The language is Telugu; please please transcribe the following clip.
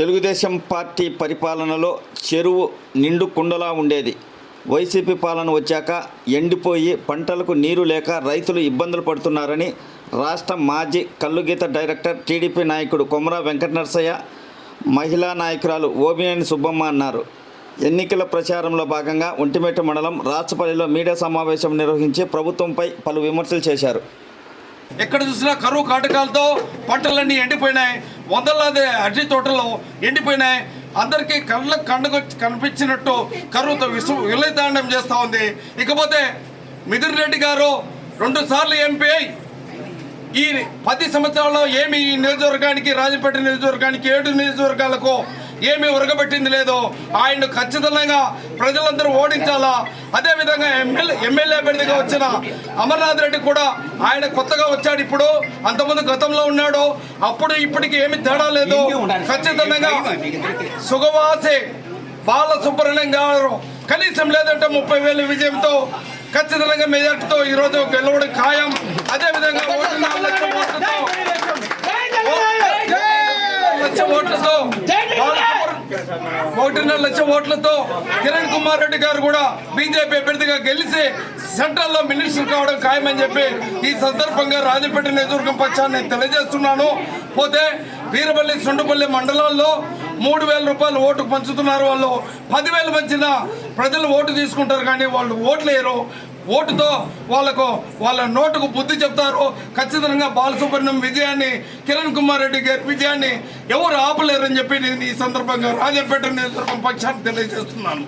తెలుగుదేశం పార్టీ పరిపాలనలో చెరువు నిండు కుండలా ఉండేది. వైసీపీ పాలన వచ్చాక ఎండిపోయి పంటలకు నీరు లేక రైతులు ఇబ్బందులు పడుతున్నారని రాష్ట్ర మాజీ కల్లుగీత డైరెక్టర్ టీడీపీ నాయకుడు కొమరా వెంకట నరసయ్య మహిళా నాయకురాలు ఓబినేని సుబ్బమ్మ అన్నారు. ఎన్నికల ప్రచారంలో భాగంగా ఒంటిమేట మండలం రాచపల్లిలో మీడియా సమావేశం నిర్వహించి ప్రభుత్వంపై పలు విమర్శలు చేశారు. ఎక్కడ చూసినా కరువు కాటకాలతో పంటలన్నీ ఎండిపోయినాయి. వందలాది అరటి తోటలు ఎండిపోయినాయి. అందరికీ కళ్ళకు కండకు కనిపించినట్టు కరువుతో విశ్వ విలయతాండం చేస్తూ ఉంది. ఇకపోతే మిథున్ రెడ్డి గారు రెండు సార్లు ఎంపీ ఈ పది సంవత్సరాల్లో ఏమి ఈ నియోజకవర్గానికి రాజపేట నియోజకవర్గానికి ఏడు నియోజకవర్గాలకు ఏమి ఉరగబెట్టింది లేదో ఆయన ఖచ్చితంగా ప్రజలందరూ ఓడించాలా? అదేవిధంగా ఎమ్మెల్యే ఎమ్మెల్యే అభ్యర్థిగా వచ్చిన అమర్నాథ్ రెడ్డి కూడా ఆయన కొత్తగా వచ్చాడు ఇప్పుడు. అంతకుముందు గతంలో ఉన్నాడు. అప్పుడు ఇప్పటికి ఏమి తేడా లేదు. ఖచ్చితంగా సుగవాసి బాల సుబ్రహ్మణ్యం గారు కనీసం లేదంటే ముప్పై వేల విజయంతో ఖచ్చితంగా మెజార్టీతో ఈరోజు గెలవడం ఖాయం. అదేవిధంగా లక్ష ఓట్లతో లక్ష ఓట్లతో ఒకటిన్నర లక్ష ఓట్లతో కిరణ్ కుమార్ రెడ్డి గారు కూడా బీజేపీ అభ్యర్థిగా గెలిచి సెంట్రల్లో మినిస్టర్ కావడం ఖాయమని చెప్పి ఈ సందర్భంగా రాజపేట నియోజకవర్గం పక్షాన్ని నేను తెలియజేస్తున్నాను. పోతే వీరపల్లి సుండపల్లి మండలాల్లో మూడు వేల రూపాయలు ఓటు పంచుతున్నారు వాళ్ళు. పదివేలు పంచిన ప్రజలు ఓటు తీసుకుంటారు కానీ వాళ్ళు ఓట్లు వేయరు ఓటుతో వాళ్ళకు వాళ్ళ నోటుకు బుద్ధి చెప్తారు. ఖచ్చితంగా బాలసుబ్రహ్మణ్యం విజయాన్ని కిరణ్ కుమార్ రెడ్డి గారి విజయాన్ని ఎవరు ఆపలేరని చెప్పి నేను ఈ సందర్భంగా రాజపేట నియోజకవర్గం పక్షాన్ని తెలియజేస్తున్నాను.